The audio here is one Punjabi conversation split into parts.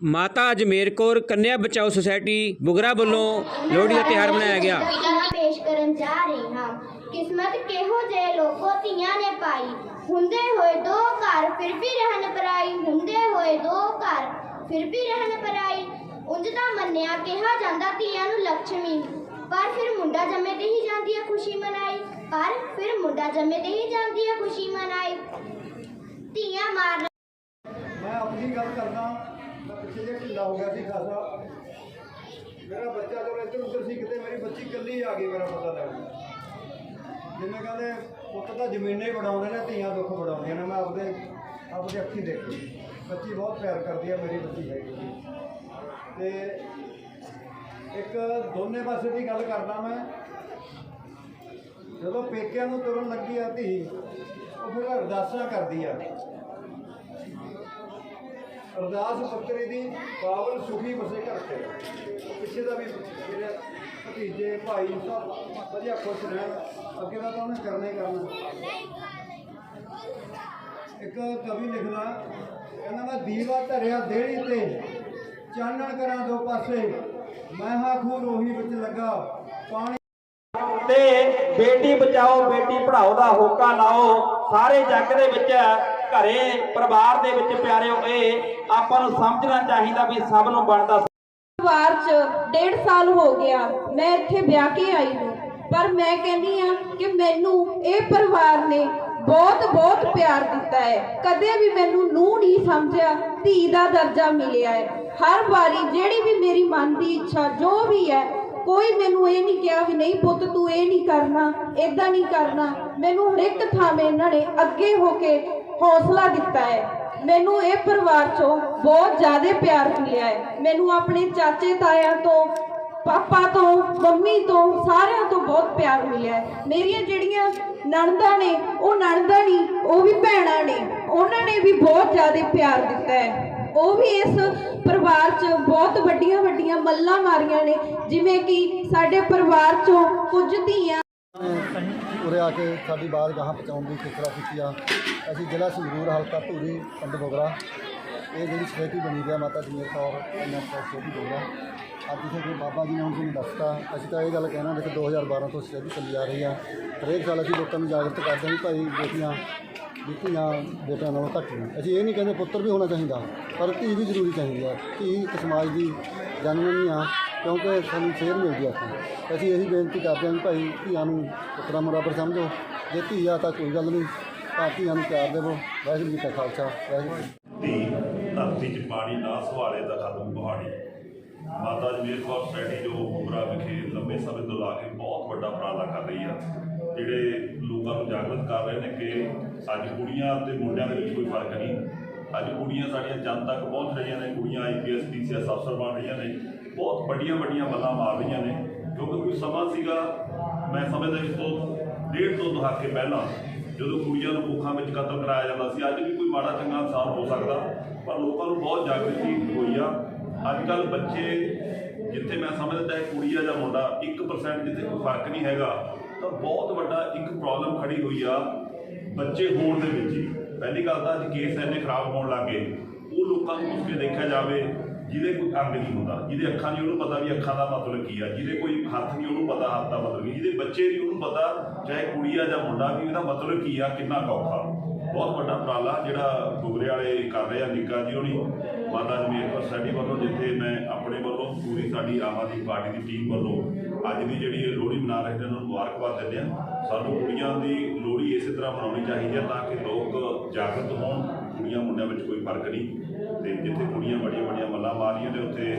ਮਾਤਾ ਅਜਮੇਰ ਕੌਰ ਕੰਨਿਆ ਬਚਾਓ ਸੁਸਾਇਟੀ ਬੁਗਰਾ ਵੱਲੋਂ ਲੋਹੜੀ ਦਾ ਤਿਉਹਾਰ ਮਨਾਇਆ ਗਿਆ। ਪੇਸ਼ ਕਰਨ ਜਾ ਰਹੀ ਹਾਂ। ਕਿਸਮਤ ਕਿਹੋ ਜੇ ਲੋਕੋ ਧੀਆਂ ਨੇ ਪਾਈ। ਹੁੰਦੇ ਹੋਏ ਦੋ ਘਰ ਫਿਰ ਵੀ ਰਹਿਣ ਪਰਾਈ। ਹੁੰਦੇ ਹੋਏ ਦੋ ਘਰ ਫਿਰ ਵੀ ਰਹਿਣ ਪਰਾਈ। ਉਂਝ ਤਾਂ ਮੰਨਿਆ ਕਿਹਾ ਜਾਂਦਾ ਧੀਆਂ ਨੂੰ ਲక్ష్ਮੀ ਪਰ ਫਿਰ ਮੁੰਡਾ ਜੰਮੇ ਤੇ ਹੀ ਜਾਂਦੀ ਹੈ ਖੁਸ਼ੀ ਮਨਾਈ। ਪਰ ਫਿਰ ਮੁੰਡਾ ਜੰਮੇ ਤੇ ਹੀ ਜਾਂਦੀ ਹੈ ਖੁਸ਼ੀ ਮਨਾਈ। ਧੀਆਂ ਮਾਰ ਮੈਂ ਆਪਣੀ ਗੱਲ ਕਰਦਾ ਪਿੱਛੇ ਜੇ ਢਿੱਲਾ ਹੋ ਗਿਆ ਸੀ ਖਾਸਾ। ਮੇਰਾ ਬੱਚਾ ਜਦੋਂ ਇੱਧਰ ਉੱਧਰ ਸੀ ਕਿਤੇ, ਮੇਰੀ ਬੱਚੀ ਇਕੱਲੀ ਆ ਗਈ, ਮੇਰਾ ਪਤਾ ਲੱਗ ਗਿਆ ਜਿਵੇਂ ਕਹਿੰਦੇ, ਪੁੱਤ ਤਾਂ ਜ਼ਮੀਨੇ ਹੀ ਬਣਾਉਂਦੇ ਨੇ, ਧੀਆਂ ਦੁੱਖ ਬਣਾਉਂਦੀਆਂ ਨੇ, ਮੈਂ ਆਪਦੇ ਆਪਦੇ ਅੱਖੀ ਦੇਖੀ। ਬੱਚੀ ਬਹੁਤ ਪਿਆਰ ਕਰਦੀ ਹੈ ਮੇਰੀ ਬੱਚੀ ਹੈਗੀ ਜੀ ਤੇ ਇੱਕ ਦੋਨੇ ਪਾਸੇ ਦੀ ਗੱਲ ਕਰਦਾ ਮੈਂ। ਜਦੋਂ ਪੇਕਿਆਂ ਨੂੰ ਤੁਰਨ ਲੱਗੀ ਆ ਧੀ, ਉਹ ਫਿਰ ਅਰਦਾਸਾਂ ਕਰਦੀ ਆ। ਅਰਦਾਸ ਪੱਤਰੀ ਦੀ ਪਾਵਨ ਸੁਖੀ ਵਸੇ ਘਰ ਤੇ। ਪਿੱਛੇ ਦਾ ਵੀ ਮੇਰੇ ਭਤੀਜੇ, ਭਾਈ ਸਭ ਵਧੀਆ ਖੁਸ਼ ਰਹਿਣ। ਅੱਗੇ ਦਾ ਤਾਂ ਉਹਨੇ ਕਰਨਾ ਹੀ ਕਰਨਾ। ਇੱਕ ਕਵੀ ਲਿਖਦਾ, ਕਹਿੰਦਾ, ਮੈਂ ਦੀਵਾ ਧਰਿਆ ਦੇਹੜੀ ਤੇ, ਚਾਨਣ ਕਰਾਂ ਦੋ ਪਾਸੇ। ਮੈਂ ਹਾਂ ਖੂਨ ਉਹੀ ਵਿੱਚ ਲੱਗਾ। ਪਾਣੀ ਤੇ ਬੇਟੀ ਬਚਾਓ, ਬੇਟੀ ਪੜਾਓ ਦਾ ਹੋਕਾ ਲਾਓ। ਸਾਰੇ ਜੱਗ ਦੇ ਵਿੱਚ ਘਰੇ ਪਰਿਵਾਰ ਦੇ ਵਿੱਚ ਪਿਆਰਿਓ, ਇਹ ਆਪਾਂ ਨੂੰ ਸਮਝਣਾ ਚਾਹੀਦਾ ਵੀ ਸਭ ਨੂੰ ਬਣਦਾ ਪਰਿਵਾਰ 'ਚ ਡੇਢ ਸਾਲ ਹੋ ਗਿਆ, ਮੈਂ ਇੱਥੇ ਵਿਆਹ ਕੇ ਆਈ ਹਾਂ। ਪਰ ਮੈਂ ਕਹਿੰਦੀ ਆ ਕਿ ਮੈਨੂੰ ਇਹ ਪਰਿਵਾਰ ਨੇ ਬਹੁਤ ਬਹੁਤ ਪਿਆਰ ਦਿੱਤਾ ਹੈ। ਕਦੇ ਵੀ ਮੈਨੂੰ ਨੂੰ ਨਹੀਂ ਸਮਝਿਆ, ਧੀ ਦਾ ਦਰਜਾ ਮਿਲਿਆ ਹੈ। ਹਰ ਵਾਰੀ ਜਿਹੜੀ ਵੀ ਮੇਰੀ ਮਨ ਦੀ ਇੱਛਾ, ਜੋ ਵੀ ਹੈ, ਕੋਈ ਮੈਨੂੰ ਇਹ ਨਹੀਂ ਕਿਹਾ ਵੀ ਨਹੀਂ ਪੁੱਤ, ਤੂੰ ਇਹ ਨਹੀਂ ਕਰਨਾ ਇਦਾਂ ਨਹੀਂ ਕਰਨਾ। ਮੈਨੂੰ ਹਰ ਇੱਕ ਥਾਂ ਇਹਨਾਂ ਨੇ ਅੱਗੇ ਹੋ ਕੇ ਹੌਸਲਾ ਦਿੱਤਾ ਹੈ। ਮੈਨੂੰ ਇਹ ਪਰਿਵਾਰ ਚੋਂ ਬਹੁਤ ਜ਼ਿਆਦਾ ਪਿਆਰ ਮਿਲਿਆ ਹੈ। ਮੈਨੂੰ ਆਪਣੇ ਚਾਚੇ, ਤਾਇਆਂ ਤੋਂ, ਪਾਪਾ ਤੋਂ, ਮੰਮੀ ਤੋਂ, ਸਾਰਿਆਂ ਤੋਂ ਬਹੁਤ ਪਿਆਰ ਮਿਲਿਆ ਹੈ। ਮੇਰੀਆਂ ਜਿਹੜੀਆਂ ਨਣਦਾਂ ਨੇ, ਉਹ ਨਣਦਾਂ ਨਹੀਂ, ਉਹ ਵੀ ਭੈਣਾਂ ਨੇ। ਉਹਨਾਂ ਨੇ ਵੀ ਬਹੁਤ ਜ਼ਿਆਦਾ ਪਿਆਰ ਦਿੱਤਾ ਹੈ। ਉਹ ਵੀ ਇਸ ਪਰਿਵਾਰ 'ਚ ਬਹੁਤ ਵੱਡੀਆਂ ਵੱਡੀਆਂ ਮੱਲਾਂ ਮਾਰੀਆਂ ਨੇ। ਜਿਵੇਂ ਕਿ ਸਾਡੇ ਪਰਿਵਾਰ 'ਚੋਂ ਕੁਝ ਧੀਆਂ ਉਰੇ ਆ ਕੇ ਸਾਡੀ ਬਾਤ ਗਾਹਾਂ ਪਹੁੰਚਾਉਣ ਦੀ ਕੋਸ਼ਿਸ਼ ਕੀਤੀ ਆ। ਅਸੀਂ ਜ਼ਿਲ੍ਹਾ ਸੰਗਰੂਰ, ਹਲਕਾ ਧੂਰੀ, ਪਿੰਡ ਬੋਗਰਾ। ਇਹ ਜਿਹੜੀ ਸੋਸਾਇਟੀ ਬਣੀ ਗਿਆ ਮਾਤਾ ਜਮੀਰ ਕੌਰ ਇਹਨਾਂ ਸੋਸਾਇਟੀ ਬੋਗਰਾ ਅੱਜ ਇਥੇ ਕੋਈ ਬਾਬਾ ਜੀ ਨੇ ਹੁਣ ਦੱਸਤਾ। ਅਸੀਂ ਤਾਂ ਇਹ ਗੱਲ ਕਹਿਣਾ ਕਿ 2012 ਤੋਂ ਸੋਸਾਇਟੀ ਚੱਲੀ ਆ ਰਹੀ ਆ। ਹਰੇਕ ਸਾਲ ਅਸੀਂ ਲੋਕਾਂ ਨੂੰ ਜਾਗਰਤ ਕਰਦੇ ਹਾਂ ਭਾਈ ਬੇਟੀਆਂ ਬੇਟੀਆਂ, ਬੇਟਿਆਂ ਨਾਲੋਂ ਘੱਟ ਨਹੀਂ ਅਸੀਂ ਇਹ ਨਹੀਂ ਕਹਿੰਦੇ ਪੁੱਤਰ ਵੀ ਹੋਣਾ ਚਾਹੀਦਾ, ਪਰ ਧੀ ਵੀ ਜ਼ਰੂਰੀ ਚਾਹੀਦੀ ਆ। ਧੀ ਇੱਕ ਸਮਾਜ ਦੀ ਜਨਮਨੀ ਆ। ਕਿਉਂਕਿ ਸਾਨੂੰ ਸੇਧ ਮਿਲਦੀ ਆ ਇੱਥੇ ਅਸੀਂ ਇਹੀ ਬੇਨਤੀ ਕਰਦੇ ਹਾਂ ਵੀ ਭਾਈ ਧੀਆਂ ਨੂੰ ਪੁੱਤਰਾਂ ਬਰਾਬਰ ਸਮਝੋ। ਜੇ ਧੀ ਆ ਤਾਂ ਕੋਈ ਗੱਲ ਨਹੀਂ, ਤਾਂ ਧੀਆਂ ਨੂੰ ਪਿਆਰ ਦੇਵੋ। ਵਾਹਿਗੁਰੂ ਜੀ ਕਾ ਖਾਲਸਾ, ਵਾਹਿਗੁਰੂ ਧੀ ਧਰਤੀ 'ਚ ਪਾਣੀ ਨਾ ਸੁਹਾਲੇ ਦਾ ਖਤਮ ਪਹਾੜੀ। ਮਾਤਾ ਜਮੀਰ ਕੌਰ ਸੋਸਾਇਟੀ ਜੋ ਉਮਰਾ ਵਿਖੇ ਲੰਬੇ ਸਮੇਂ ਤੋਂ ਲਾ ਕੇ ਬਹੁਤ ਵੱਡਾ ਉਪਰਾਲਾ ਕਰ ਰਹੀ ਆ, ਜਿਹੜੇ ਲੋਕਾਂ ਨੂੰ ਜਾਗਰਤ ਕਰ ਰਹੇ ਨੇ ਕਿ ਅੱਜ ਕੁੜੀਆਂ ਤੇ ਮੁੰਡਿਆਂ ਦੇ ਵਿੱਚ ਕੋਈ ਫ਼ਰਕ ਨਹੀਂ। ਅੱਜ ਕੁੜੀਆਂ ਸਾਡੀਆਂ ਜਨ ਤੱਕ ਪਹੁੰਚ ਰਹੀਆਂ ਨੇ, ਕੁੜੀਆਂ ਆਈਪੀਐਸ ਪੀਸੀਐਸ ਅਫਸਰ ਬਣ ਰਹੀਆਂ ਨੇ। ਬਹੁਤ ਵੱਡੀਆਂ ਵੱਡੀਆਂ ਮੱਲਾਂ ਮਾਰ ਰਹੀਆਂ ਨੇ, ਕਿਉਂਕਿ ਕੋਈ ਸਮਾਂ ਸੀਗਾ, ਮੈਂ ਸਮਝਦਾ ਇਸ ਤੋਂ ਡੇਢ ਤੋਂ ਦਹਾਕੇ ਪਹਿਲਾਂ, ਜਦੋਂ ਕੁੜੀਆਂ ਨੂੰ ਭੁੱਖਾਂ ਵਿੱਚ ਕਤਲ ਕਰਾਇਆ ਜਾਂਦਾ ਸੀ, ਅੱਜ ਵੀ ਕੋਈ ਮਾੜਾ ਚੰਗਾ ਇਨਸਾਨ ਹੋ ਸਕਦਾ, ਪਰ ਲੋਕਾਂ ਨੂੰ ਬਹੁਤ ਜਾਗਰਤੀ ਹੋਈ ਆ। ਅੱਜ ਕੱਲ ਬੱਚੇ, ਜਿੱਥੇ ਮੈਂ ਸਮਝਦਾ ਹੈ ਕੁੜੀ ਆ ਜਾਂ ਮੁੰਡਾ 1% ਜਿੱਥੇ ਕੋਈ ਫ਼ਰਕ ਨਹੀਂ ਹੈਗਾ, ਤਾਂ ਬਹੁਤ ਵੱਡਾ ਇੱਕ ਪ੍ਰੋਬਲਮ ਖੜੀ ਹੋਈ ਆ ਬੱਚੇ ਹੋਣ ਦੇ ਵਿੱਚ ਹੀ। ਪਹਿਲੀ ਗੱਲ ਤਾਂ ਅੱਜ ਕੇਸ ਇੰਨੇ ਖਰਾਬ ਹੋਣ ਲੱਗੇ ਉਹ ਲੋਕਾਂ ਨੂੰ ਪੁੱਛ ਕੇ ਦੇਖਿਆ ਜਾਵੇ ਜਿਹਦੇ ਕੋਈ ਅੰਗ ਨਹੀਂ ਹੁੰਦਾ, ਜਿਹਦੇ ਅੱਖਾਂ ਨਹੀਂ ਉਹਨੂੰ ਪਤਾ ਵੀ ਅੱਖਾਂ ਦਾ ਮਤਲਬ ਕੀ ਆ, ਜਿਹਦੇ ਕੋਈ ਹੱਥ ਨਹੀਂ ਉਹਨੂੰ ਪਤਾ, ਹੱਥ ਦਾ ਮਤਲਬ ਕੀ ਜਿਹਦੇ ਬੱਚੇ ਨਹੀਂ ਉਹਨੂੰ ਪਤਾ, ਚਾਹੇ ਕੁੜੀ ਆ ਜਾਂ ਮੁੰਡਾ ਵੀ ਇਹਦਾ ਮਤਲਬ ਕੀ ਆ, ਕਿੰਨਾ ਔਖਾ। ਬਹੁਤ ਵੱਡਾ ਉਪਰਾਲਾ ਜਿਹੜਾ ਗੁਗਰੇ ਵਾਲੇ ਕਰ ਰਹੇ ਆ ਨਿੱਕਾ ਜੀ ਹੋਣੀ, ਮਾਤਾ ਜਮੀਰ ਕੌਰ ਸਾਡੀ ਵੱਲੋਂ ਜਿੱਥੇ ਮੈਂ ਆਪਣੇ ਵੱਲੋਂ ਪੂਰੀ ਸਾਡੀ ਆਮ ਆਦਮੀ ਪਾਰਟੀ ਦੀ ਟੀਮ ਵੱਲੋਂ ਅੱਜ ਦੀ ਜਿਹੜੀ ਲੋਹੜੀ ਮਨਾ ਰਹੇ ਨੇ, ਉਹਨਾਂ ਨੂੰ ਮੁਬਾਰਕਬਾਦ ਦਿੰਦੇ ਆ। ਸਾਨੂੰ ਕੁੜੀਆਂ ਦੀ ਲੋਹੜੀ ਇਸੇ ਤਰ੍ਹਾਂ ਮਨਾਉਣੀ ਚਾਹੀਦੀ ਹੈ ਤਾਂ ਕਿ ਲੋਕ ਜਾਗਰਤ ਹੋਣ, ਕੁੜੀਆਂ ਮੁੰਡਿਆਂ ਵਿੱਚ ਕੋਈ ਫ਼ਰਕ ਨਹੀਂ। ਤੇ ਜਿੱਥੇ ਕੁੜੀਆਂ ਬੜੀਆਂ ਬੜੀਆਂ ਮੱਲਾਂ ਮਾਰੀਆਂ ਨੇ, ਉੱਥੇ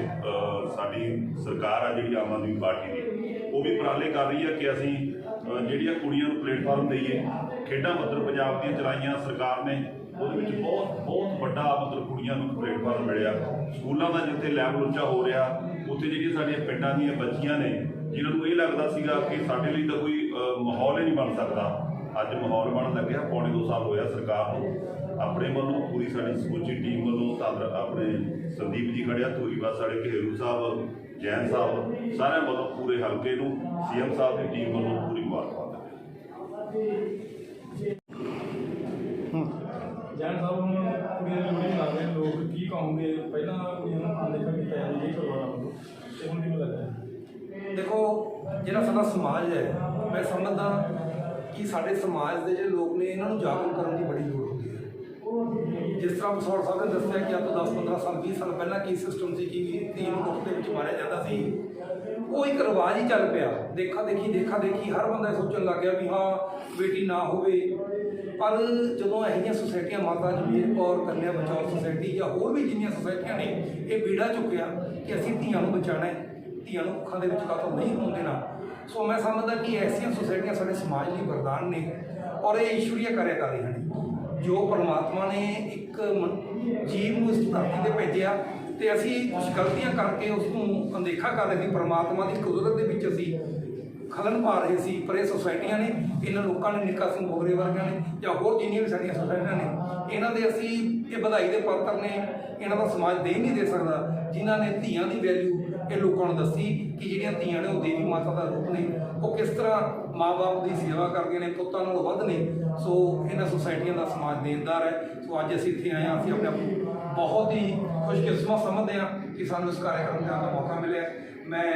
ਸਾਡੀ ਸਰਕਾਰ ਆ ਜਿਹੜੀ ਆਮ ਆਦਮੀ ਪਾਰਟੀ ਦੀ, ਉਹ ਵੀ ਉਪਰਾਲੇ ਕਰ ਰਹੀ ਹੈ ਕਿ ਅਸੀਂ ਜਿਹੜੀਆਂ ਕੁੜੀਆਂ ਨੂੰ ਪਲੇਟਫਾਰਮ ਦਈਏ, ਖੇਡਾਂ ਮਤਲਬ ਪੰਜਾਬ ਦੀਆਂ ਚਲਾਈਆਂ ਸਰਕਾਰ ਨੇ, ਉਹਦੇ ਵਿੱਚ ਬਹੁਤ ਬਹੁਤ ਵੱਡਾ ਮਤਲਬ ਕੁੜੀਆਂ ਨੂੰ ਪਲੇਟਫਾਰਮ ਮਿਲਿਆ। ਸਕੂਲਾਂ ਦਾ ਜਿੱਥੇ ਲੈਵਲ ਉੱਚਾ ਹੋ ਰਿਹਾ, ਉੱਥੇ ਜਿਹੜੀਆਂ ਸਾਡੀਆਂ ਪਿੰਡਾਂ ਦੀਆਂ ਬੱਚੀਆਂ ਨੇ, ਜਿਨ੍ਹਾਂ ਨੂੰ ਇਹ ਲੱਗਦਾ ਸੀਗਾ ਕਿ ਸਾਡੇ ਲਈ ਤਾਂ ਕੋਈ ਮਾਹੌਲ ਹੀ ਨਹੀਂ ਬਣ ਸਕਦਾ। ਅੱਜ ਮਾਹੌਲ ਬਣਨ ਲੱਗਿਆ, ਪੌਣੇ 2 ਸਾਲ ਹੋਇਆ ਸਰਕਾਰ ਨੂੰ। ਆਪਣੇ ਵੱਲੋਂ ਪੂਰੀ ਸਾਡੀ ਸਮੁੱਚੀ ਟੀਮ ਵੱਲੋਂ ਤੰਦਰ ਆਪਣੇ ਸੰਦੀਪ ਜੀ ਖੜਿਆ ਧੂਰੀਵਾ ਸਾਡੇ ਘੇਰੂ ਸਾਹਿਬ ਜੈਨ ਸਾਹਿਬ ਸਾਰਿਆਂ ਵੱਲੋਂ ਪੂਰੇ ਹਲਕੇ ਨੂੰ ਸੀਐਮ ਸਾਹਿਬ ਦੀ ਟੀਮ ਵੱਲੋਂ ਪੂਰੀ ਮੁਬਾਰਕਬਾਦ ਜੈਨ ਸਾਹਿਬ ਹੁਣ ਕੁੜੀਆਂ ਦੀ ਲੋਹੜੀ ਮਨਾ ਰਹੇ ਨੇ ਲੋਕ ਕੀ ਕਹੋ ਕਹੋਗੇ? ਪਹਿਲਾਂ ਕੁੜੀਆਂ ਨੂੰ ਤੇ ਹੁਣ ਕਿਵੇਂ ਲੱਗਦਾ ਦੇਖੋ ਜਿਹੜਾ ਸਾਡਾ ਸਮਾਜ ਹੈ ਮੈਂ ਸਮਝਦਾ ਕਿ ਸਾਡੇ ਸਮਾਜ ਦੇ ਜਿਹੜੇ ਲੋਕ ਨੇ ਇਹਨਾਂ ਨੂੰ ਜਾਗਰੂਕ ਕਰਨ ਦੀ ਬੜੀ ਲੋੜ ਜਿਸ ਤਰ੍ਹਾਂ ਬਸੌਰ ਸਾਹਿਬ ਨੇ ਦੱਸਿਆ ਕਿ ਅੱਜ ਤੋਂ 10 15 ਸਾਲ 20 ਸਾਲ ਪਹਿਲਾਂ ਕੀ ਸਿਸਟਮ ਸੀ, ਕਿ ਧੀ ਨੂੰ ਕੁੱਟ ਦੇ ਵਿੱਚ ਮਾਰਿਆ ਜਾਂਦਾ ਸੀ, ਉਹ ਇੱਕ ਰਿਵਾਜ ਹੀ ਚੱਲ ਪਿਆ। ਦੇਖਾ ਦੇਖੀ ਦੇਖਾ ਦੇਖੀ, ਹਰ ਬੰਦਾ ਇਹ ਸੋਚਣ ਲੱਗ ਗਿਆ ਵੀ ਹਾਂ, ਬੇਟੀ ਨਾ ਹੋਵੇ। ਪਰ ਜਦੋਂ ਇਹੋ ਜਿਹੀਆਂ ਸੁਸਾਇਟੀਆਂ ਮਾਤਾ ਜਮੀਰ ਕੌਰ, ਕੰਨਿਆ ਬਚਾਓ ਸੁਸਾਇਟੀ ਜਾਂ ਹੋਰ ਵੀ ਜਿੰਨੀਆਂ ਸੁਸਾਇਟੀਆਂ ਨੇ, ਇਹ ਬੀੜਾ ਚੁੱਕਿਆ ਕਿ ਅਸੀਂ ਧੀਆਂ ਨੂੰ ਬਚਾਉਣਾ ਹੈ। ਧੀਆਂ ਨੂੰ ਅੱਖਾਂ ਦੇ ਵਿੱਚ ਕਾਤੋਂ ਨਹੀਂ ਹੋਣ ਦੇਣਾ। ਸੋ ਮੈਂ ਸਮਝਦਾ ਕਿ ਐਸੀਆਂ ਸੁਸਾਇਟੀਆਂ ਸਾਡੇ ਸਮਾਜ ਲਈ ਵਰਦਾਨ ਨੇ ਔਰ ਇਹ ਈਸ਼ਵਰੀਆ ਕਾਰਿਆ ਕਰ ਰਹੀਆਂ ਨੇ। ਜੋ ਪਰਮਾਤਮਾ ਨੇ ਇੱਕ ਮ- ਜੀਵ ਨੂੰ ਇਸ ਧਰਤੀ ਤੇ ਭੇਜਿਆ ਤੇ ਅਸੀਂ ਕੁਝ ਗਲਤੀਆਂ ਕਰਕੇ ਉਸ ਨੂੰ ਅਣਦੇਖਾ ਕਰ ਰਹੇ ਸੀ। ਪਰਮਾਤਮਾ ਦੀ ਕੁਦਰਤ ਦੇ ਵਿੱਚ ਅਸੀਂ ਖਲਨ ਪਾ ਰਹੇ ਸੀ। ਪਰ ਇਹ ਸੁਸਾਇਟੀਆਂ ਨੇ, ਇਹਨਾਂ ਲੋਕਾਂ ਨੇ, ਨਿੱਕਾ ਸਿੰਘ ਬੋਗਰੇ ਵਰਗਿਆਂ ਨੇ ਜਾਂ ਹੋਰ ਜਿੰਨੀਆਂ ਵੀ ਸਾਡੀਆਂ ਸੁਸਾਇਟੀਆਂ ਨੇ, ਇਹਨਾਂ ਦੇ ਅਸੀਂ ਇਹ ਵਧਾਈ ਦੇ ਪਾਤਰ ਨੇ, ਇਹਨਾਂ ਦਾ ਸਮਾਜ ਦੇ ਹੀ ਨਹੀਂ ਦੇ ਸਕਦਾ, ਜਿਨ੍ਹਾਂ ਨੇ ਧੀਆਂ ਦੀ ਵੈਲਿਊ ਇਹ ਲੋਕਾਂ ਨੂੰ ਦੱਸੀ ਕਿ ਜਿਹੜੀਆਂ ਧੀਆਂ ਨੇ ਉਹ ਦੇਵੀ ਮਾਤਾ ਦਾ ਰੂਪ ਨੇ, ਉਹ ਕਿਸ ਤਰ੍ਹਾਂ ਮਾਪੇ ਦੀ ਸੇਵਾ ਕਰਦੀਆਂ ਨੇ, ਪੁੱਤਾਂ ਨਾਲੋਂ ਵੱਧ ਨੇ ਸੋ ਇਹਨਾਂ ਸੁਸਾਇਟੀਆਂ ਦਾ ਸਮਾਜ ਦੇਣਦਾਰ ਹੈ। ਸੋ ਅੱਜ ਅਸੀਂ ਇੱਥੇ ਆਏ ਹਾਂ ਅਸੀਂ ਆਪਣੇ ਆਪ ਨੂੰ ਬਹੁਤ ਹੀ ਖੁਸ਼ਕਿਸਮਤ ਸਮਝਦੇ ਹਾਂ ਕਿ ਸਾਨੂੰ ਇਸ ਕਾਰਜਕ੍ਰਮ ਦਾ ਮੌਕਾ ਮਿਲਿਆ ਮੈਂ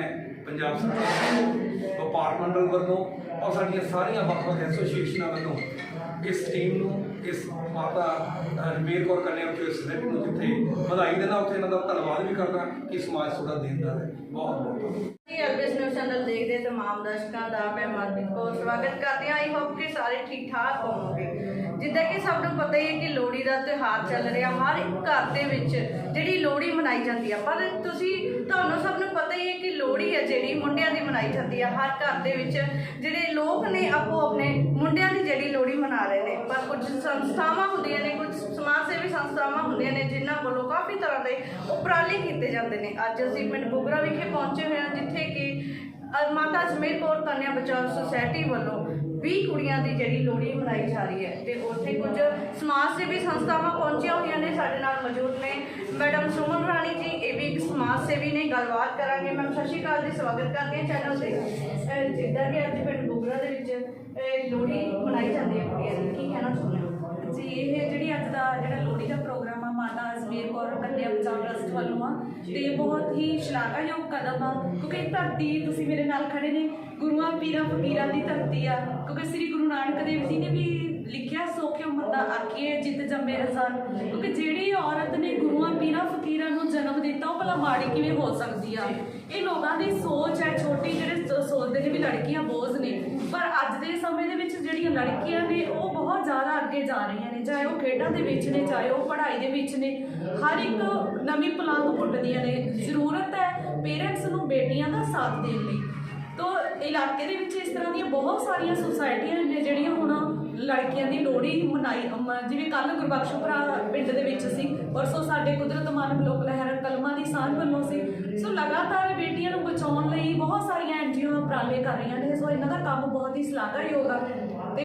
ਪੰਜਾਬ ਸਰਕਾਰ ਵੱਲੋਂ ਵਪਾਰ ਮੰਡਲ ਵੱਲੋਂ ਔਰ ਸਾਡੀਆਂ ਸਾਰੀਆਂ ਵੱਖ-ਵੱਖ ਐਸੋਸੀਏਸ਼ਨਾਂ ਵੱਲੋਂ ਇਸ ਟੀਮ ਨੂੰ ਇਸ ਮਾਤਾ ਅ, ਰਮੇਰ ਕੌਰ ਕੰਨਿਆ ਵਿਖੇ ਸੁਸਾਇਟੀ ਨੂੰ ਜਿੱਥੇ ਵਧਾਈ ਦੇਣਾ ਉੱਥੇ ਇਹਨਾਂ ਦਾ ਧੰਨਵਾਦ ਵੀ ਕਰਦਾ ਕਿ ਸਮਾਜ ਤੁਹਾਡਾ ਦੇਣਦਾਰ ਹੈ। ਬਹੁਤ ਬਹੁਤ ਜੀ ਅਰਬਿਸ ਨਿਊਜ਼ ਤਮਾਮ ਦਰਸ਼ਕਾਂ ਦਾ ਮੈਂ ਮਨਦੀਪ ਕੌਰ ਸਵਾਗਤ ਕਰਦੀ ਹਾਂ। ਆਈ ਹੋਪ ਕਿ ਸਾਰੇ ਠੀਕ ਠਾਕ ਹੋਵੋਗੇ। ਜਿੱਦਾਂ ਕਿ ਸਭ ਨੂੰ ਪਤਾ ਹੀ ਹੈ ਕਿ ਲੋਹੜੀ ਦਾ ਤਿਉਹਾਰ ਚੱਲ ਰਿਹਾ ਹਰ ਇੱਕ ਘਰ ਦੇ ਵਿੱਚ, ਜਿਹੜੀ ਲੋਹੜੀ ਮਨਾਈ ਜਾਂਦੀ ਆ। ਪਰ ਤੁਸੀਂ, ਤੁਹਾਨੂੰ ਸਭ ਨੂੰ ਪਤਾ ਹੀ ਹੈ ਕਿ ਲੋਹੜੀ ਹੈ ਜਿਹੜੀ ਮੁੰਡਿਆਂ ਦੀ ਮਨਾਈ ਜਾਂਦੀ ਆ। ਹਰ ਘਰ ਦੇ ਵਿੱਚ ਜਿਹੜੇ ਲੋਕ ਨੇ ਆਪੋ ਆਪਣੇ ਮੁੰਡਿਆਂ ਦੀ ਜਿਹੜੀ ਲੋਹੜੀ ਮਨਾ ਰਹੇ ਨੇ। ਪਰ ਕੁਝ ਸੰਸਥਾਵਾਂ ਹੁੰਦੀਆਂ ਨੇ, ਕੁਝ ਸਮਾਜ ਸੇਵੀ ਸੰਸਥਾਵਾਂ ਹੁੰਦੀਆਂ ਨੇ, ਜਿਨ੍ਹਾਂ ਵੱਲੋਂ ਕਾਫੀ ਤਰ੍ਹਾਂ ਦੇ ਉਪਰਾਲੇ ਕੀਤੇ ਜਾਂਦੇ ਨੇ। ਅੱਜ ਅਸੀਂ ਪਿੰਡ ਬੁਗਰਾ ਵਿਖੇ ਪਹੁੰਚੇ ਹੋਏ ਹਾਂ, ਜਿੱਥੇ ਕਿ ਮਾਤਾ ਅਜਮੇਰ ਕੌਰ ਕੰਨਿਆ ਬਚਾਓ ਸੁਸਾਇਟੀ ਵੱਲੋਂ 20 ਕੁੜੀਆਂ ਦੀ ਜਿਹੜੀ ਲੋਹੜੀ ਮਨਾਈ ਜਾ ਰਹੀ ਹੈ ਤੇ ਉੱਥੇ ਕੁਝ ਸਮਾਜ ਸੇਵੀ ਸੰਸਥਾਵਾਂ ਪਹੁੰਚੀਆਂ ਹੋਈਆਂ ਨੇ ਸਾਡੇ ਨਾਲ ਮੌਜੂਦ ਨੇ ਮੈਡਮ ਸੁਮਨ ਰਾਣੀ ਜੀ ਇਹ ਵੀ ਇੱਕ ਸਮਾਜ ਸੇਵੀ ਨੇ ਗੱਲਬਾਤ ਕਰਾਂਗੇ। ਮੈਮ ਸਤਿ ਸ਼੍ਰੀ ਅਕਾਲ ਜੀ ਸਵਾਗਤ ਕਰਦੇ ਹਾਂ ਚੈਨਲ ਤੇ। ਅ, ਜਿੱਦਾਂ ਕਿ ਅੱਜ ਪਿੰਡ ਬੁਗਰਾ ਦੇ ਵਿੱਚ ਲੋਹੜੀ ਮਨਾਈ ਜਾਂਦੀ ਹੈ ਕੁੜੀਆਂ ਦੀ ਕੀ ਕਹਿਣਾ ਚਾਹੁੰਦੇ ਹੋ? ਜੀ ਇਹ ਜਿਹੜੀ ਅੱਜ ਦਾ ਜਿਹੜਾ ਲੋਹੜੀ ਦਾ ਪ੍ਰੋਗਰਾਮ ਮਾਤਾ ਅਜਮੇਰ ਕੌਰ ਕੰਨਿਆ ਬਚਾਓ ਟਰਸਟ ਵੱਲੋਂ ਆ। ਤੇ ਬਹੁਤ ਹੀ ਸ਼ਲਾਘਾਯੋਗ ਕਦਮ ਆ। ਕਿਉਂਕਿ ਧਰਤੀ, ਤੁਸੀਂ ਮੇਰੇ ਨਾਲ ਖੜੇ ਨੇ ਗੁਰੂਆਂ, ਪੀਰਾਂ, ਫਕੀਰਾਂ ਦੀ ਧਰਤੀ ਆ। ਕਿਉਂਕਿ ਸ੍ਰੀ ਗੁਰੂ ਨਾਨਕ ਦੇਵ ਜੀ ਨੇ ਵੀ ਲਿਖਿਆ ਸੋਖਿਓ ਮੰਦਾ ਆਖੀਏ, ਜਿੱਤ ਜੰਮੇ ਰਜ਼ਾਨ ਕਿਉਂਕਿ ਜਿਹੜੀ ਔਰਤ ਨੇ ਗੁਰੂਆਂ, ਪੀਰਾਂ, ਫਕੀਰਾਂ ਨੂੰ ਜਨਮ ਦਿੱਤਾ, ਉਹ ਭਲਾ ਮਾੜੀ ਕਿਵੇਂ ਹੋ ਸਕਦੀ ਆ? ਇਹ ਲੋਕਾਂ ਦੀ ਸੋਚ ਹੈ, ਛੋਟੀ ਜਿਹੜੇ ਸ- ਸੋਚਦੇ ਨੇ ਵੀ ਲੜਕੀਆਂ ਬੋਝ ਨੇ। ਪਰ ਅੱਜ ਦੇ ਸਮੇਂ ਦੇ ਵਿੱਚ ਜਿਹੜੀਆਂ ਲੜਕੀਆਂ ਨੇ, ਉਹ ਬਹੁਤ ਜ਼ਿਆਦਾ ਅੱਗੇ ਜਾ ਰਹੀਆਂ ਨੇ। ਚਾਹੇ ਉਹ ਖੇਡਾਂ ਦੇ ਵਿੱਚ ਨੇ, ਚਾਹੇ ਉਹ ਪੜ੍ਹਾਈ ਦੇ ਵਿੱਚ ਨੇ, ਹਰ ਇੱਕ ਨਵੀਂ ਪਲਾਂਗ ਪੁੱਟਦੀਆਂ ਨੇ। ਜ਼ਰੂਰਤ ਹੈ ਪੇਰੈਂਟਸ ਨੂੰ ਬੇਟੀਆਂ ਦਾ ਸਾਥ ਦੇਣ ਲਈ ਤੋ ਇਲਾਕੇ ਦੇ ਵਿੱਚ ਇਸ ਤਰ੍ਹਾਂ ਦੀਆਂ ਬਹੁਤ ਸਾਰੀਆਂ ਸੁਸਾਇਟੀਆਂ ਨੇ ਜਿਹੜੀਆਂ ਹੁਣ ਲੜਕੀਆਂ ਦੀ ਲੋਹੜੀ ਮਨਾਈ ਅਮ, ਜਿਵੇਂ ਕੱਲ ਭਰਾ ਪਿੰਡ ਦੇ ਵਿੱਚ ਸੀ ਪਰਸੋਂ ਸਾਡੇ ਕੁਦਰਤ ਮਾਨਵ ਲੋਕ ਲਹਿਰ ਕਲਮਾਂ ਦੀ ਸਾਂਝ ਵੱਲੋਂ ਸੀ। ਸੋ ਲਗਾਤਾਰ ਬੇਟੀਆਂ ਨੂੰ ਬਚਾਉਣ ਲਈ ਬਹੁਤ ਸਾਰੀਆਂ ਐਨਜੀਓ ਉਪਰਾਲੇ ਕਰ ਰਹੀਆਂ ਨੇ ਸੋ ਇਹਨਾਂ ਦਾ ਕੰਮ ਬਹੁਤ ਹੀ ਸ਼ਲਾਘਾਯੋਗ ਆ।